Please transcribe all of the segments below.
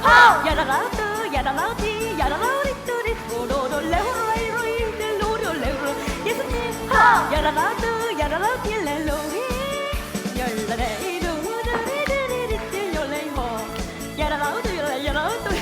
하! 야라라뚜 야라라디 야라라리뚜리. 로로로레로레로이 로로레로. 예수님. 하! 야라라뚜 야라라디 렐로리. 열라레이루드리리리리 열레이호 야라라우드 야라라우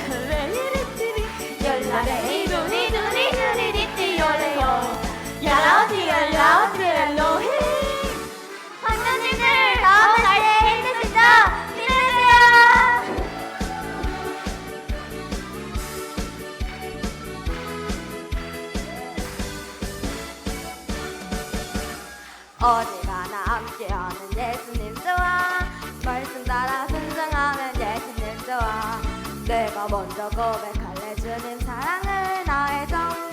어디 가나 함께하는 예수님 좋아 말씀 따라 순종하면 예수님 좋아 내가 먼저 고백할래 주님 사랑을 나의 전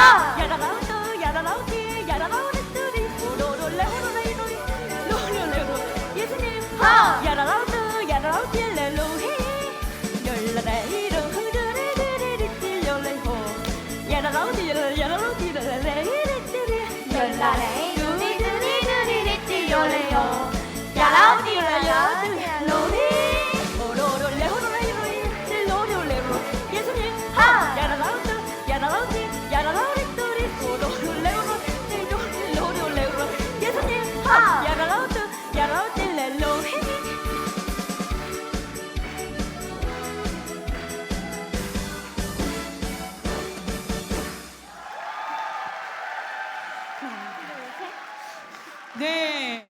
아! 야라라우도 야라라우디 야라라우리뚜리 오로롤레 호로레이로이 로로레로 예수님 아! 야라라우도 야라라우디 렐로히 열라레이로 후드레드레리띠 열레호 야라라우디 야라라우디 렐레이리띠리 열라레이 두리두리두리리띠 열레요 对